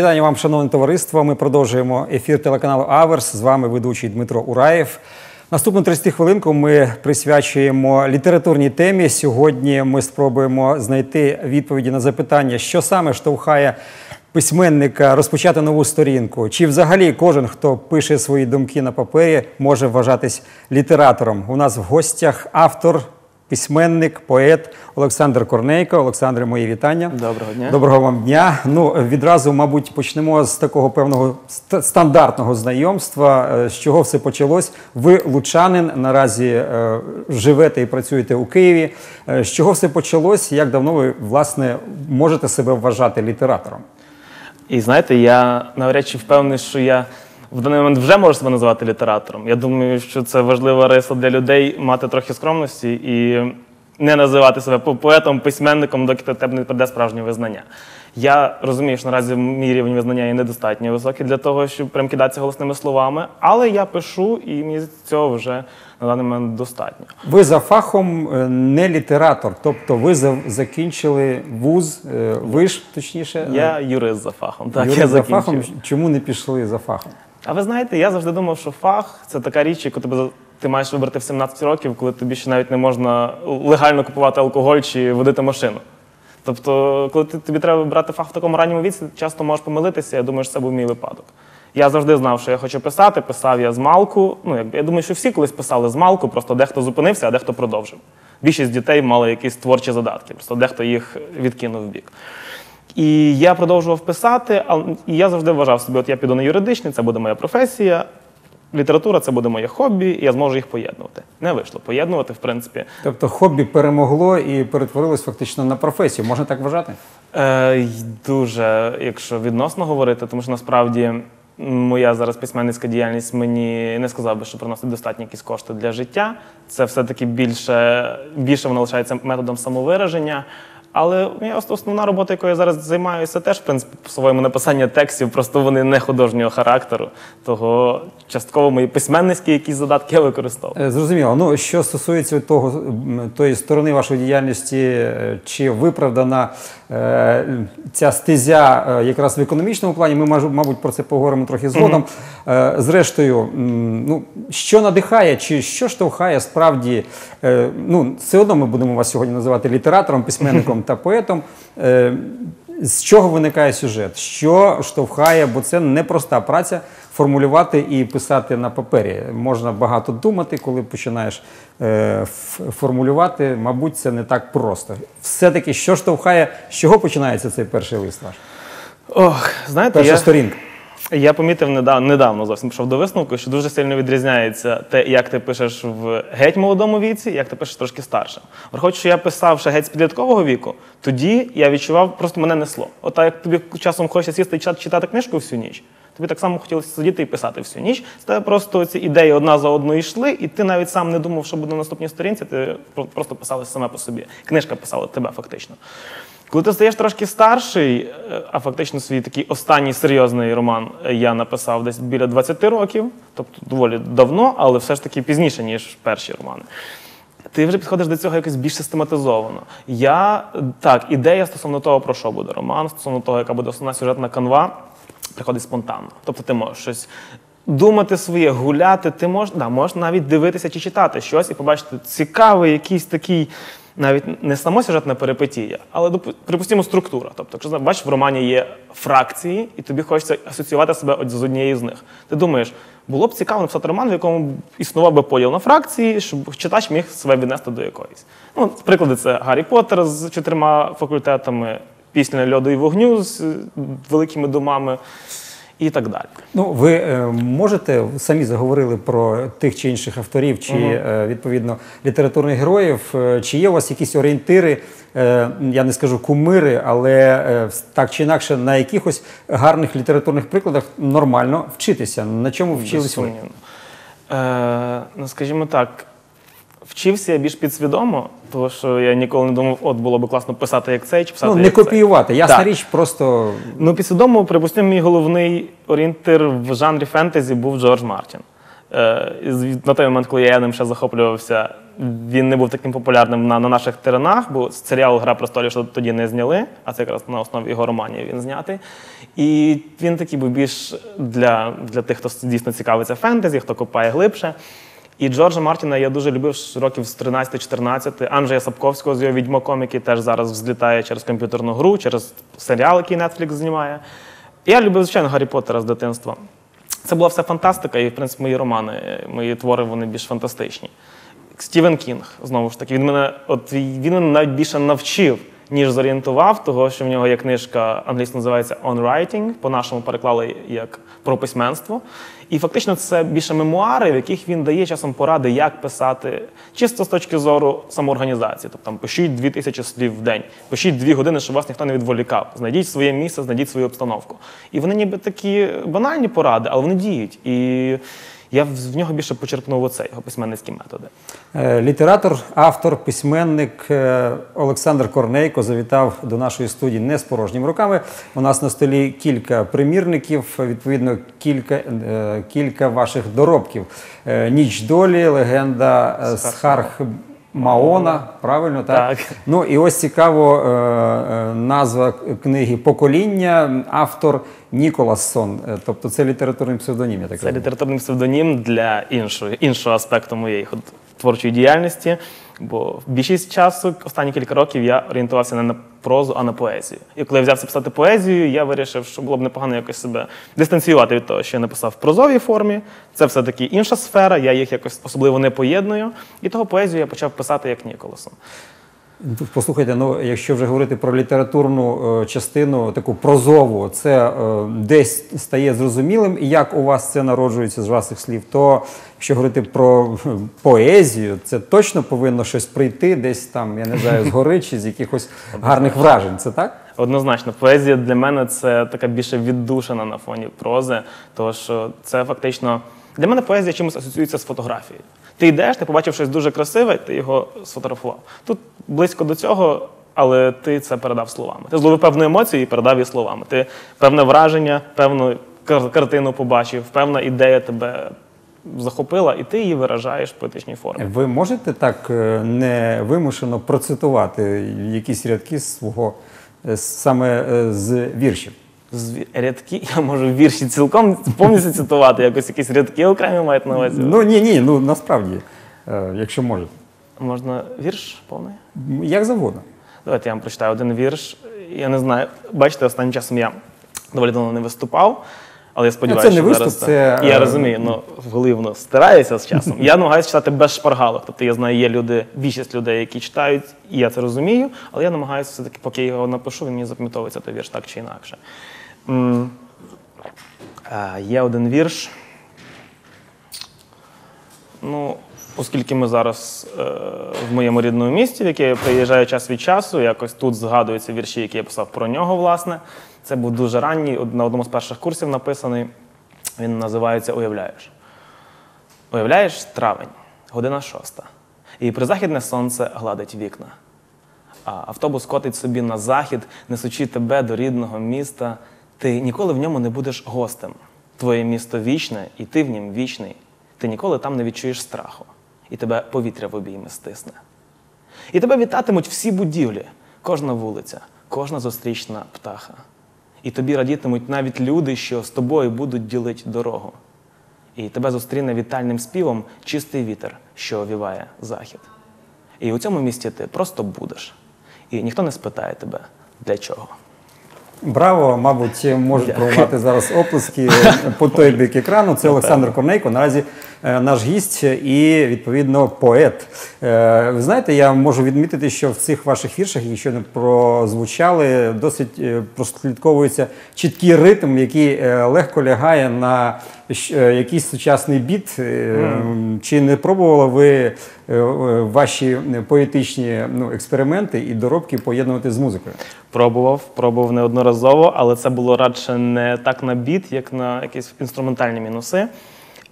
Вітання вам, шановне товариство. Ми продовжуємо ефір телеканалу Аверс. З вами ведучий Дмитро Ураєв. Наступну 30 хвилинку ми присвячуємо літературній темі. Сьогодні ми спробуємо знайти відповіді на запитання, що саме штовхає письменника розпочати нову сторінку. Чи взагалі кожен, хто пише свої думки на папері, може вважатись літератором? У нас в гостях автор. Письменник, поет Олександр Корнейко. Олександре, мої вітання. Доброго дня. Доброго вам дня. Ну відразу, мабуть, почнемо з такого певного стандартного знайомства. Е, З чого все почалось? Ви лучанин, наразі е, живете і працюєте у Києві. Е, З чого все почалось? Як давно ви власне можете себе вважати літератором? І знаєте, я навряд чи впевнений, що я в даний момент вже можу себе називати літератором. Я думаю, що це важлива риса для людей мати трохи скромності і не називати себе по- поетом, письменником, доки до тебе не прийде справжнє визнання. Я розумію, що наразі мій рівень визнання є недостатньо високий для того, щоб прям кидатися голосними словами, але я пишу, і мені цього вже на даний момент достатньо. Ви за фахом е, не літератор, тобто ви закінчили вуз, е, ви ж точніше. е, Я юрист за фахом. Так, юрист я за закінчив. фахом. Чому не пішли за фахом? А ви знаєте, я завжди думав, що фах це така річ, яку тебе ти маєш вибрати в 17 років, коли тобі ще навіть не можна легально купувати алкоголь чи водити машину. Тобто, коли ти, тобі треба брати фах в такому ранньому віці, часто можеш помилитися. Я думаю, що це був мій випадок. Я завжди знав, що я хочу писати, писав я з малку. Ну, якби я думаю, що всі колись писали з малку, просто дехто зупинився, а дехто продовжив. Більшість дітей мали якісь творчі задатки, просто дехто їх відкинув в бік. І я продовжував писати, і я завжди вважав собі, от я піду на юридичний, це буде моя професія. Література це буде моє хобі, і я зможу їх поєднувати. Не вийшло поєднувати, в принципі. Тобто хобі перемогло і перетворилось фактично на професію. Можна так вважати? Е, дуже, якщо відносно говорити, тому що насправді моя зараз письменницька діяльність мені не сказав би, що приносить достатні якісь кошти для життя. Це все-таки більше, більше воно лишається методом самовираження. Але основна робота, якою я зараз займаюся, теж в принципі по-своєму написання текстів, просто вони не художнього характеру. Того частково мої письменницькі якісь задатки я використовую. Е, Зрозуміло. Ну що стосується того тої сторони вашої діяльності, е, чи виправдана ця стезя е, якраз в економічному плані, ми мабуть про це поговоримо трохи згодом. Е, Зрештою, ну що надихає, чи що штовхає справді, е, ну все одно ми будемо вас сьогодні називати літератором, письменником та поетом. Е, з чого виникає сюжет? Що штовхає, бо це непроста праця формулювати і писати на папері. Можна багато думати, коли починаєш е, формулювати. Мабуть, це не так просто. Все-таки, що штовхає, з чого починається цей перший лист ваш? Ох, знаєте, Перша я... сторінка. Я помітив недавно, недавно зовсім пішов до висновку, що дуже сильно відрізняється те, як ти пишеш в геть молодому віці, як ти пишеш трошки старше. Враховуючи, що я писав ще геть з підліткового віку, тоді я відчував, просто мене несло. От так як тобі часом хочеться сісти і читати книжку всю ніч, тобі так само хотілося сидіти і писати всю ніч. З тебе просто ці ідеї одна за одною йшли, і ти навіть сам не думав, що буде на наступній сторінці, ти просто писалася саме по собі. Книжка писала тебе фактично. Коли ти стаєш трошки старший, е, а фактично свій такий останній серйозний роман е, я написав десь біля 20 років, тобто доволі давно, але все ж таки пізніше, ніж перші романи. Ти вже підходиш до цього якось більш систематизовано. Я е, так, ідея стосовно того, про що буде роман, стосовно того, яка буде основна сюжетна канва, приходить спонтанно. Тобто ти можеш щось думати своє, гуляти, ти можеш, да, можеш навіть дивитися чи читати щось і побачити цікавий якийсь такий. Навіть не самосюжетна перипетія, але припустимо структура. Тобто, якщо бачиш, в романі є фракції, і тобі хочеться асоціювати себе з однією з них. Ти думаєш, було б цікаво написати роман, в якому існував би поділ на фракції, щоб читач міг себе віднести до якоїсь. Ну, приклади, це Гаррі Поттер з чотирма факультетами, пісня льоду і вогню з е, великими домами і так далі. Ну, ви е, можете самі заговорили про тих чи інших авторів, чи е, відповідно літературних героїв. Е, Чи є у вас якісь орієнтири, е, я не скажу кумири, але е, так чи інакше на якихось гарних літературних прикладах нормально вчитися? На чому вчились ви? Е, ну, скажімо так, вчився я більш підсвідомо, тому що я ніколи не думав, от було би класно писати як цей, чи писати Ну, не як копіювати. Ясна Так. річ, просто Ну, підсвідомо, припустимо, мій головний орієнтир в жанрі фентезі був Джордж Мартін. Е, з- на той момент, коли я ним ще захоплювався він не був таким популярним на, на наших теренах, бо серіал Гра престолів ще тоді не зняли, а це якраз на основі його романів він знятий. І він такий був більш для, для тих, хто дійсно цікавиться фентезі, хто копає глибше. І Джорджа Мартіна я дуже любив років з 13-14. Анджея Сапковського з його відьмаком, який теж зараз взлітає через комп'ютерну гру, через серіал, який Netflix знімає. Я любив, звичайно, Гаррі Поттера з дитинства. Це була все фантастика, і, в принципі, мої романи, мої твори вони більш фантастичні. Стівен Кінг, знову ж таки, він мене, от він мене навіть більше навчив, ніж зорієнтував, того, що в нього є книжка англійською називається On Writing, по-нашому переклали як про письменство. І фактично це більше мемуари, в яких він дає часом поради, як писати, чисто з точки зору самоорганізації. Тобто там пишіть дві тисячі слів в день, пишіть дві години, щоб вас ніхто не відволікав. Знайдіть своє місце, знайдіть свою обстановку. І вони ніби такі банальні поради, але вони діють. І я в нього більше почерпнув оце його письменницькі методи. Е, Літератор, автор, письменник е, Олександр Корнейко завітав до нашої студії не з порожніми руками. У нас на столі кілька примірників, відповідно, кілька, е, кілька ваших доробків. Ніч долі, легенда з Схарх Маона. Правильно, так? Так. Ну і ось цікаво е, е, назва книги Покоління, автор Ніколассон. Е, Тобто це літературний псевдонім, я так Це розумію. літературний псевдонім для іншого іншого аспекту моєї творчої діяльності. Бо більшість часу, останні кілька років, я орієнтувався не на прозу, а на поезію. І коли я взявся писати поезію, я вирішив, що було б непогано якось себе дистанціювати від того, що я написав в прозовій формі. Це все-таки інша сфера, я їх якось особливо не поєдную. І того поезію я почав писати як Ніколасом. Послухайте, ну якщо вже говорити про літературну е, частину, таку прозову, це е, десь стає зрозумілим, і як у вас це народжується з ваших слів, то якщо говорити про е, поезію, це точно повинно щось прийти десь там, я не знаю, згори чи з якихось гарних вражень. Це так? Однозначно, поезія для мене це така більше віддушина на фоні прози, тому що це фактично для мене поезія чимось асоціюється з фотографією. Ти йдеш, ти побачив щось дуже красиве, ти його сфотографував. Тут близько до цього, але ти це передав словами. Ти зловив певну емоцію і передав її словами. Ти певне враження, певну кар- картину побачив, певна ідея тебе захопила, і ти її виражаєш в поетичній формі. Ви можете так е, невимушено процитувати якісь рядки свого е, саме е, з віршів? Рядки я можу вірші цілком повністю цитувати, якось якісь рядки окремі мають на увазі. Ну ні, ні, ну насправді, е, якщо можете. Можна вірш повний? Як завгодно. Давайте я вам прочитаю один вірш. Я не знаю. Бачите, останнім часом я доволі давно не виступав, але я сподіваюся, Ну, це не що виступ, зараз це, я е, розумію, ну в голові воно стирається з часом. Я намагаюся читати без шпаргалок. Тобто я знаю, є люди, більшість людей, які читають, і я це розумію, але я намагаюся все-таки, поки я його напишу, він мені запам'ятовується той вірш так чи інакше. Е, Є один вірш. Ну, оскільки ми зараз е, в моєму рідному місті, в яке я приїжджаю час від часу, якось тут згадуються вірші, які я писав про нього, власне. Це був дуже ранній, на одному з перших курсів написаний. Він називається Уявляєш. Уявляєш травень, година шоста. І призахідне сонце гладить вікна. А автобус котить собі на захід, несучи тебе до рідного міста. Ти ніколи в ньому не будеш гостем. Твоє місто вічне, і ти в нім вічний. Ти ніколи там не відчуєш страху, і тебе повітря в обійми стисне. І тебе вітатимуть всі будівлі, кожна вулиця, кожна зустрічна птаха. І тобі радітимуть навіть люди, що з тобою будуть ділити дорогу. І тебе зустріне вітальним співом чистий вітер, що овіває захід. І у цьому місті ти просто будеш. І ніхто не спитає тебе, для чого. Браво, мабуть, можуть пролунати зараз оплески по той бік екрану. Це Олександр Корнейко. Наразі наш гість і відповідно поет. Е, Ви знаєте, я можу відмітити, що в цих ваших віршах, які щойно прозвучали, досить е, прослідковується чіткий ритм, який е, легко лягає на е, якийсь сучасний біт. Е, Чи не пробували ви е, е, ваші поетичні ну, експерименти і доробки поєднувати з музикою? Пробував, пробував неодноразово, але це було радше не так на біт, як на якісь інструментальні мінуси.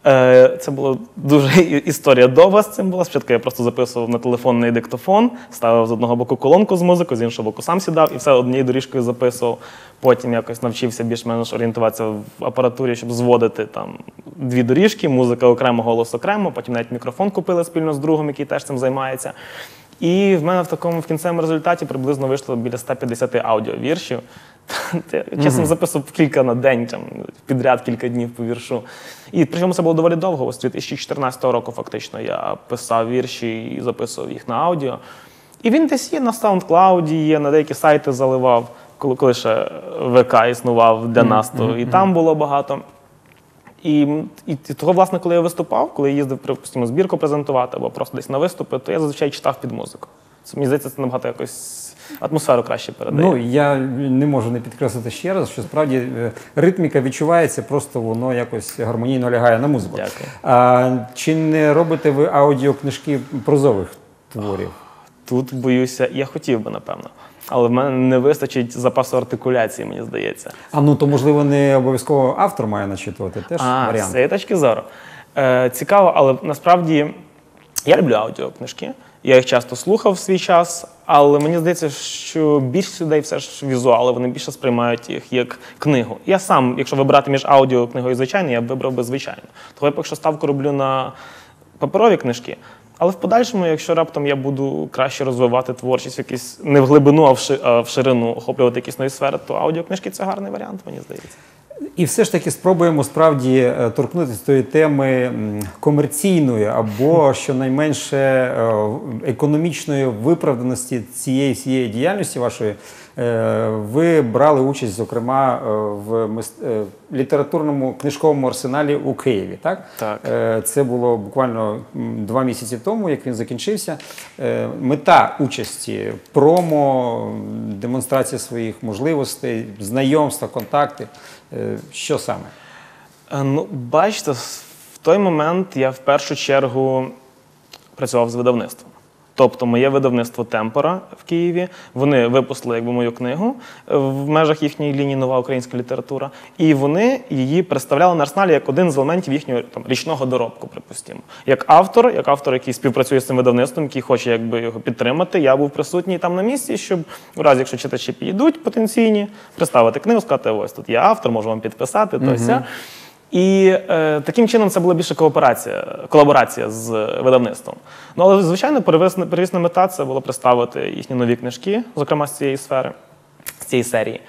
Е, Це була дуже історія довга з цим була. Спочатку я просто записував на телефонний диктофон, ставив з одного боку колонку з музикою, з іншого боку сам сідав і все однією доріжкою записував. Потім якось навчився більш-менш орієнтуватися в апаратурі, щоб зводити там дві доріжки, музика окремо, голос окремо, потім навіть мікрофон купили спільно з другом, який теж цим займається. І в мене в такому в кінцевому результаті приблизно вийшло біля 150 аудіовіршів. Я часом записував кілька на день, там, підряд кілька днів по віршу. І причому це було доволі довго. Ось з 2014 року фактично я писав вірші і записував їх на аудіо. І він десь є на SoundCloud, є, на деякі сайти заливав, коли, коли ще ВК існував для нас, то і там було багато. І, і того, власне, коли я виступав, коли я їздив припустимо, збірку презентувати або просто десь на виступи, то я зазвичай читав під музику. Це мені здається, це набагато якось атмосферу краще передає. Ну я не можу не підкреслити ще раз, що справді е, ритміка відчувається, просто воно якось гармонійно лягає на музику. Дякую. А чи не робите ви аудіокнижки прозових творів? Тут боюся, я хотів би, напевно. Але в мене не вистачить запасу артикуляції, мені здається. А ну то можливо не обов'язково автор має начитувати. Теж А, варіант. з цієї точки зору. Е, цікаво, але насправді я люблю аудіокнижки. Я їх часто слухав в свій час, але мені здається, що більшість людей все ж візуали, вони більше сприймають їх як книгу. Я сам, якщо вибирати між аудіокнигою і звичайною, я б вибрав би звичайну. Того я поки що ставку роблю на паперові книжки. Але в подальшому, якщо раптом я буду краще розвивати творчість, якісь не в глибину, а в ширину охоплювати якісь нові сфери, то аудіокнижки це гарний варіант, мені здається. І все ж таки спробуємо справді е, торкнутися тої теми комерційної або щонайменше е, економічної виправданості цієї всієї діяльності вашої. Е, Ви брали участь, зокрема, в літературному книжковому арсеналі у Києві. Так, Так. Це було буквально два місяці тому, як він закінчився. Мета участі промо, демонстрація своїх можливостей, знайомства, контакти. Е, Що саме? Е, Ну, бачите, в той момент я в першу чергу працював з видавництвом. Тобто моє видавництво Темпора в Києві. Вони випустили якби мою книгу е, в межах їхньої лінії Нова українська література, і вони її представляли на арсеналі як один з елементів їхнього там річного доробку, припустимо. Як автор, як автор, який співпрацює з цим видавництвом, який хоче якби його підтримати. Я був присутній там на місці, щоб у разі, якщо читачі підійдуть потенційні, представити книгу, сказати, ось тут я автор, можу вам підписати, то ся. І е, таким чином це була більше кооперація, колаборація з видавництвом. Ну але звичайно, первісна, первісна мета це було представити їхні нові книжки, зокрема з цієї сфери, з цієї серії.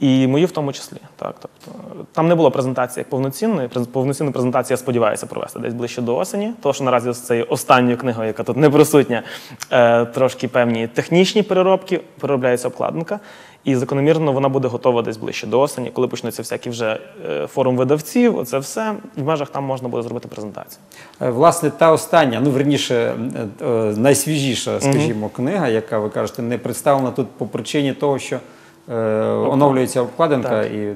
І мої в тому числі. Так, тобто, там не було презентації як повноцінної. Повноцінну презентацію я сподіваюся провести десь ближче до осені. Тому що наразі з цією останньою книгою, яка тут не присутня, е, трошки певні технічні переробки, переробляється обкладинка. І закономірно вона буде готова десь ближче до осені, коли почнуться всякі вже е, форум видавців. Оце все в межах там можна буде зробити презентацію. Е, Власне, та остання, ну верніше, найсвіжіша, скажімо, книга, яка ви кажете, не представлена тут по причині того, що оновлюється обкладинка. Так. І, е,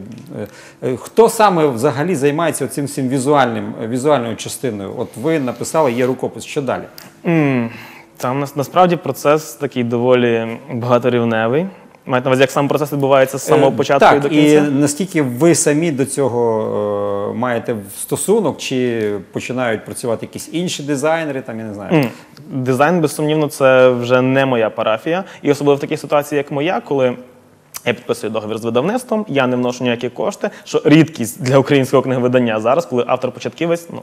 е, хто саме взагалі займається цим всім візуальним, візуальною частиною? От ви написали, є рукопис. Що далі? М, Там насправді процес такий доволі багаторівневий. Маєте на увазі, як сам процес відбувається з самого Е, початку так, і до кінця? І наскільки ви самі до цього е, маєте стосунок, чи починають працювати якісь інші дизайнери, там я не знаю. М, Дизайн, безсумнівно, це вже не моя парафія. І особливо в такій ситуації, як моя, коли я підписую договір з видавництвом, я не вношу ніякі кошти, що рідкість для українського книговидання зараз, коли автор початківець ну,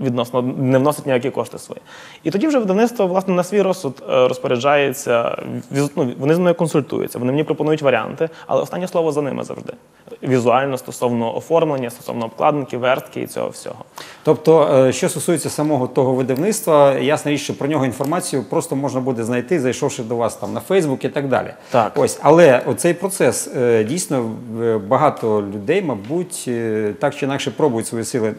відносно не вносить ніякі кошти свої. І тоді вже видавництво власне на свій розсуд е, розпоряджається. Ну, вони з мною консультуються, вони мені пропонують варіанти, але останнє слово за ними завжди. Візуально стосовно оформлення, стосовно обкладинки, вертки і цього всього. Тобто, е, що стосується самого того видавництва, ясна річ, що про нього інформацію просто можна буде знайти, зайшовши до вас там на Фейсбук і так далі. Так. Ось, але оцей процес е, дійсно е, багато людей, мабуть, е, так чи інакше пробують свої сили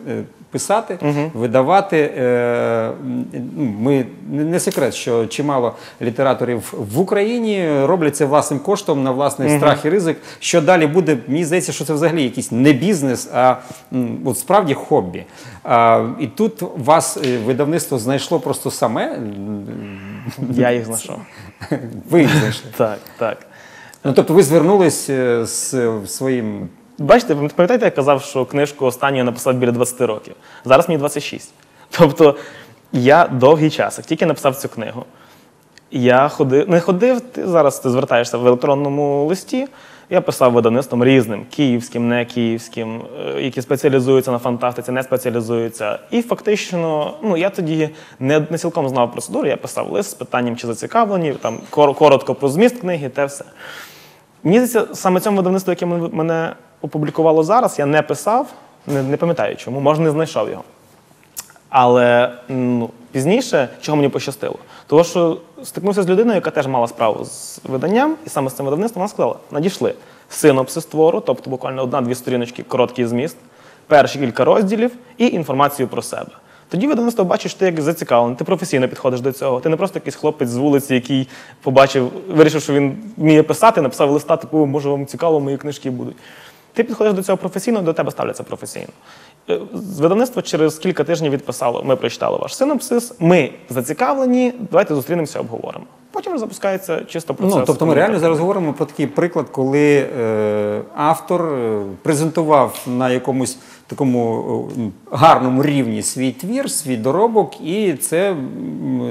писати, видавати. М, ну, Ми не секрет, що чимало літераторів в Україні роблять це власним коштом на власний страх і ризик. Що далі буде? Мені здається, що це взагалі якийсь не бізнес, а от справді хобі. А, і тут вас видавництво знайшло просто саме. Я їх знайшов. Ви їх знайшли. Так, так. Ну, тобто ви звернулись е, з своїм. Бачите, ви пам'ятаєте, я казав, що книжку останню я написав біля 20 років. Зараз мені 26. Тобто я довгий час, як тільки написав цю книгу, Я ходив, не ходив, ти зараз ти звертаєшся в електронному листі. Я писав видавництвом різним, київським, не київським, е, які спеціалізуються на фантастиці, не спеціалізуються. І фактично, ну я тоді не, не цілком знав процедуру. Я писав лист з питанням, чи зацікавлені, там коротко про зміст книги, те все. Мені здається, саме цьому видавництву, яке мене опублікувало зараз, я не писав, не, не пам'ятаю чому, може, не знайшов його. Але ну, пізніше, чого мені пощастило, того що стикнувся з людиною, яка теж мала справу з виданням, і саме з цим видавництвом вона сказала: надійшли синопсис твору, тобто буквально одна-дві сторіночки, короткий зміст, перші кілька розділів і інформацію про себе. Тоді видавництво бачиш, ти як зацікавлений, ти професійно підходиш до цього. Ти не просто якийсь хлопець з вулиці, який побачив, вирішив, що він вміє писати, написав листа, типу, може вам цікаво, мої книжки будуть. Ти підходиш до цього професійно, до тебе ставляться професійно. Видавництво З видавництва через кілька тижнів відписало, ми прочитали ваш синопсис, ми зацікавлені, давайте зустрінемося, обговоримо. Потім запускається чисто процес. Ну, тобто ми реально зараз говоримо про такий приклад, коли е, автор е, презентував на якомусь такому е, гарному рівні свій твір, свій доробок, і це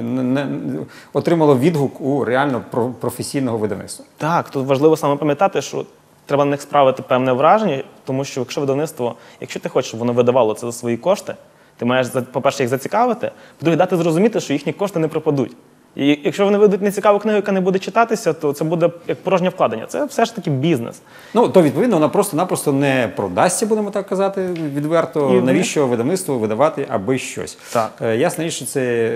не- не- отримало відгук у реально про- професійного видавництва. Так, тут важливо саме пам'ятати, що треба на них справити певне враження, тому що якщо видавництво, якщо ти хочеш, щоб воно видавало це за свої кошти, ти маєш, за- по-перше, їх зацікавити, по-друге, дати зрозуміти, що їхні кошти не пропадуть. І якщо вони видадуть нецікаву книгу, яка не буде читатися, то це буде як порожнє вкладення. Це все ж таки бізнес. Ну, то відповідно вона просто-напросто не продасться, будемо так казати відверто. І- Навіщо видавництву видавати аби щось? Так. Е, Ясна річ, що це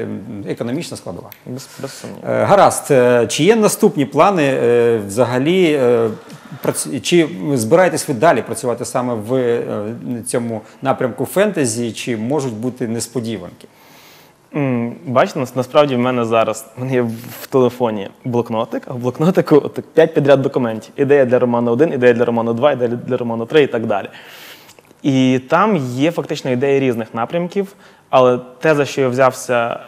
економічна складова. Без, без сумніву. Е, Гаразд, Е, чи є наступні плани е, взагалі? е, Чи збираєтесь ви далі працювати саме в цьому напрямку фентезі, чи можуть бути несподіванки? Бачите, насправді в мене зараз в мене є в телефоні блокнотик, а в блокнотику так, 5 підряд документів. Ідея для роману 1, ідея для роману 2, ідея для роману 3 і так далі. І там є фактично ідеї різних напрямків, але те, за що я взявся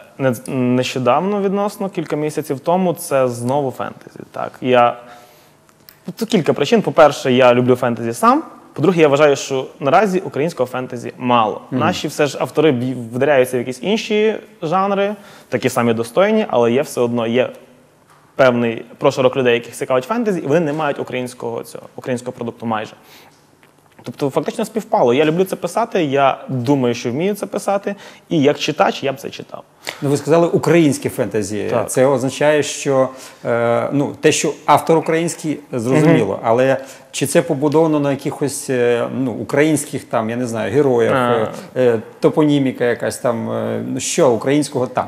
нещодавно відносно, кілька місяців тому, це знову фентезі. Так, я Тут кілька причин. По-перше, я люблю фентезі сам. По-друге, я вважаю, що наразі українського фентезі мало. Наші все ж автори вдаряються в якісь інші жанри, такі самі достойні, але є все одно є певний прошарок людей, яких цікавить фентезі, і вони не мають українського цього українського продукту майже. Тобто, фактично співпало. Я люблю це писати, я думаю, що вмію це писати, і як читач я б це читав. Ну, ви сказали українське фентезі. Так. Це означає, що е, ну, те, що автор український, зрозуміло, але чи це побудовано на якихось е, ну, українських там, я не знаю, героях, е, е, топоніміка якась там, е, ну, що українського там?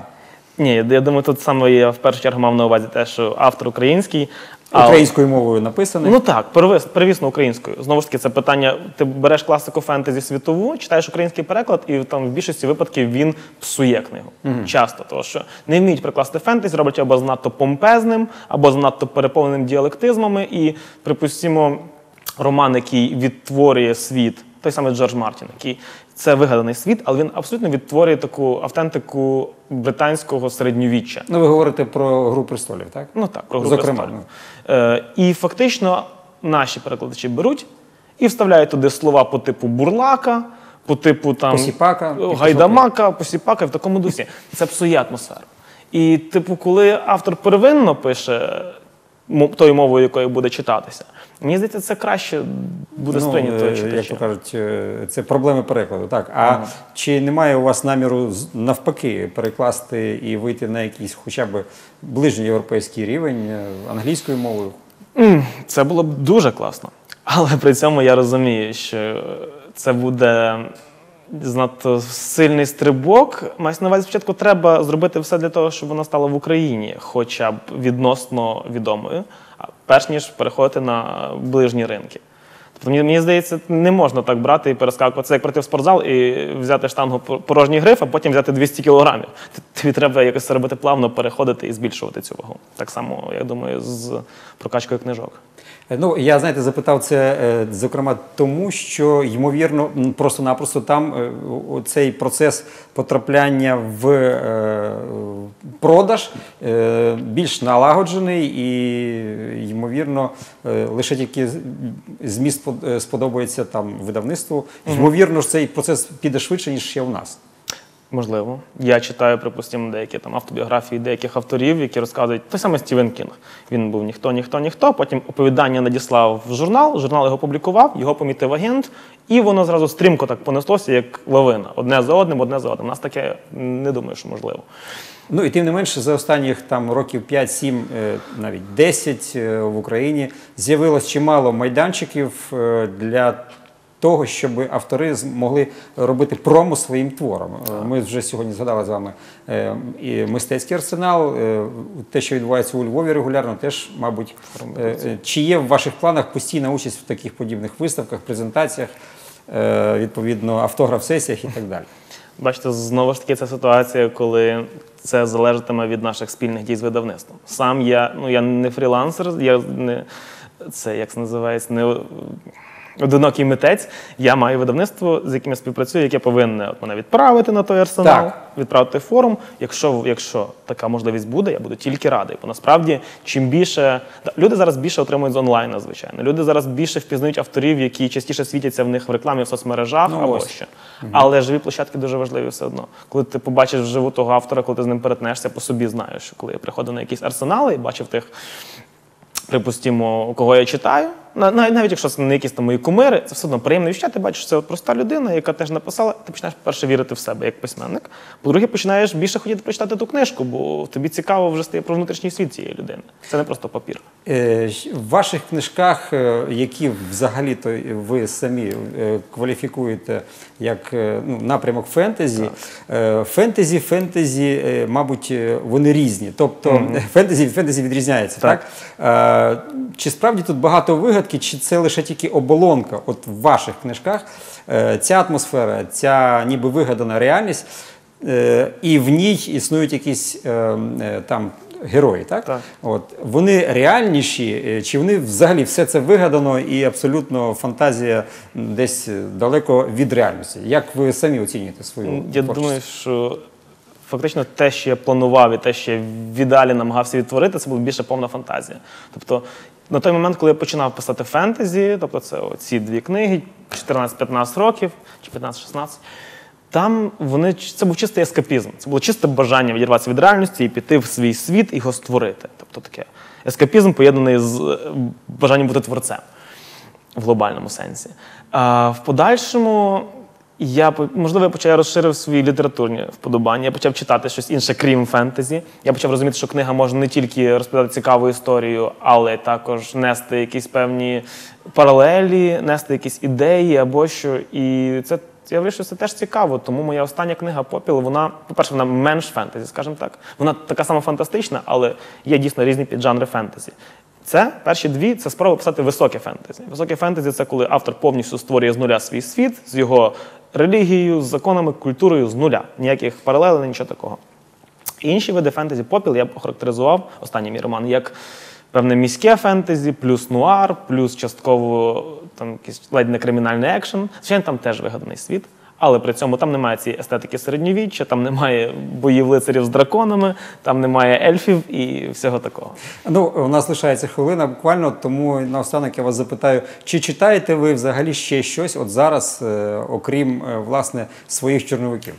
Ні, я думаю, тут саме я в першу чергу мав на увазі те, що автор український. Українською мовою написане. Ну так, первісно українською. Знову ж таки, це питання. Ти береш класику фентезі світову, читаєш український переклад, і там в більшості випадків він псує книгу. Часто, тому що не вміють прикласти фентезі, роблять або занадто помпезним, або занадто переповненим діалектизмами. І, припустимо, роман, який відтворює світ, той самий Джордж Мартін, який це вигаданий світ, але він абсолютно відтворює таку автентику британського середньовіччя. Ну, ви говорите про гру престолів, так? Ну так, про гру Зокрема, престолів. Е, і фактично наші перекладачі беруть і вставляють туди слова по типу бурлака, по типу там Посіпака, гайдамака, посіпака в такому дусі. Це псує атмосферу. І, типу, коли автор первинно пише тою мовою, якою буде читатися, мені здається, це краще буде сприйнято е, як то кажуть, е, це проблеми перекладу. Так. А чи немає у вас наміру навпаки перекласти і вийти на якийсь хоча б ближній європейський рівень е, англійською мовою? Це було б дуже класно. Але при цьому я розумію, що це буде знато сильний стрибок. Мається на увазі, спочатку треба зробити все для того, щоб вона стала в Україні, хоча б відносно відомою, перш ніж переходити на ближні ринки. Тобто, мені, мені здається, не можна так брати і перескакувати. Це як прийти в спортзал і взяти штангу по- порожній гриф, а потім взяти 200 кілограмів. Тобі треба якось робити плавно, переходити і збільшувати цю вагу. Так само, я думаю, з прокачкою книжок. Е, Ну, я знаєте, запитав це е, зокрема тому, що ймовірно, просто-напросто там е, цей процес потрапляння в продаж більш налагоджений і, ймовірно, лише тільки зміст под- сподобається там видавництву. Ймовірно ж, цей процес піде швидше, ніж ще у нас. Можливо. Я читаю, припустимо, деякі там автобіографії деяких авторів, які розказують той самий Стівен Кінг. Він був ніхто, ніхто, ніхто. Потім оповідання надіслав в журнал, журнал його публікував, його помітив агент, і воно зразу стрімко так понеслося, як лавина. Одне за одним, одне за одним. У нас таке не думаю, що можливо. Ну і тим не менше, за останніх там років 5-7, е, навіть 10 е, в Україні з'явилось чимало майданчиків е, для того, щоб автори змогли робити промо своїм творам. Е, Ми вже сьогодні згадали з вами е, і мистецький арсенал, е, те, що відбувається у Львові регулярно, теж, мабуть, чи є в ваших планах постійна участь в таких подібних виставках, презентаціях, відповідно, автограф-сесіях і так далі. Бачите, знову ж таки, це ситуація, коли це залежатиме від наших спільних дій з видавництвом. Сам я, ну я не фрілансер, я не це як це називається, не одинокий митець. Я маю видавництво, з яким я співпрацюю, яке повинне от мене відправити на той арсенал, Так. відправити в форум. Якщо, якщо така можливість буде, я буду тільки радий. Бо насправді, чим більше люди зараз більше отримують з онлайну, звичайно. Люди зараз більше впізнають авторів, які частіше світяться в них в рекламі в соцмережах Ну, або ось. що. Але живі площадки дуже важливі все одно. Коли ти побачиш вживу того автора, коли ти з ним перетнешся, по собі знаєш, що коли я приходив на якісь арсенали і бачив тих, припустимо, кого я читаю, навіть, навіть якщо це не якісь там мої кумири, це все одно приємно відчуття. Ти бачиш, це от проста людина, яка теж написала, ти починаєш перше вірити в себе як письменник. По-друге, починаєш більше хотіти прочитати ту книжку, бо тобі цікаво вже стає про внутрішній світ цієї людини. Це не просто папір. Е, В ваших книжках, е, які взагалі-то ви самі е, кваліфікуєте як ну, напрямок фентезі, е, фентезі, фентезі, мабуть, вони різні. Тобто фентезі від фентезі відрізняється, так? Так. Чи справді тут багато вигадки, чи це лише тільки оболонка? От в ваших книжках е, ця атмосфера, ця ніби вигадана реальність, е, і в ній існують якісь е, там герої, так? Так. От вони реальніші, чи вони взагалі все це вигадано і абсолютно фантазія десь далеко від реальності? Як ви самі оцінюєте свою Я творчість? думаю, що фактично те, що я планував і те, що я в ідеалі намагався відтворити, це була більше повна фантазія. Тобто, на той момент, коли я починав писати фентезі, тобто це ці дві книги, 14-15 років чи 15-16, там вони це був чистий ескапізм. Це було чисте бажання відірватися від реальності і піти в свій світ і його створити. Тобто таке ескапізм поєднаний з е, бажанням бути творцем в глобальному сенсі. А в подальшому я по- можливо я почав я розширив свої літературні вподобання. Я почав читати щось інше, крім фентезі. Я почав розуміти, що книга може не тільки розповідати цікаву історію, але також нести якісь певні паралелі, нести якісь ідеї або що. І це я вирішив, це теж цікаво. Тому моя остання книга Попіл, вона, по-перше, вона менш фентезі, скажімо так. Вона така сама фантастична, але є дійсно різні піджанри фентезі. Це перші дві це спроба писати високе фентезі. Високе фентезі це коли автор повністю створює з нуля свій світ з його релігією, з законами, культурою з нуля. Ніяких паралелей, нічого такого. Інші види фентезі попіл я б охарактеризував останній мій роман як певне міське фентезі, плюс нуар, плюс частково там якийсь ледь не кримінальний екшен. Звичайно, там теж вигаданий світ. Але при цьому там немає цієї естетики середньовіччя, там немає боїв лицарів з драконами, там немає ельфів і всього такого. Ну, у нас лишається хвилина буквально, тому наостанок я вас запитаю, чи читаєте ви взагалі ще щось от зараз, е, окрім е, власне своїх чорновиків?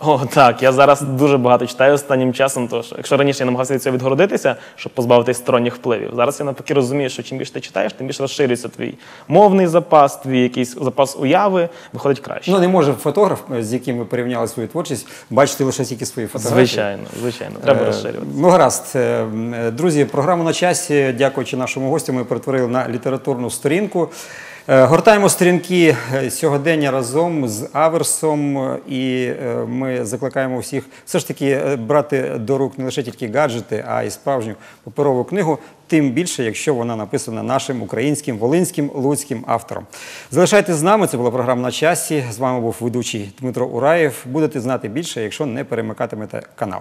О, так. Я зараз дуже багато читаю останнім часом. Тож, якщо раніше я намагався від цього відгородитися, щоб позбавитись сторонніх впливів, зараз я навпаки розумію, що чим більше ти читаєш, тим більше розширюється твій мовний запас, твій якийсь запас уяви, виходить краще. Ну, не може фотограф, е, з яким ви порівняли свою творчість, бачити лише тільки свої фотографії. звичайно, звичайно, треба Е, розширювати. Ну, гаразд. Е, Друзі, програму на часі, дякуючи нашому гостю, ми перетворили на літературну сторінку. Е, Гортаємо сторінки е, сьогодення разом з Аверсом, е, і ми закликаємо всіх все ж таки брати до рук не лише тільки гаджети, а й справжню паперову книгу, тим більше, якщо вона написана нашим українським, волинським, луцьким автором. Залишайтесь з нами. Це була програма на часі. З вами був ведучий Дмитро Ураєв. Будете знати більше, якщо не перемикатимете канал.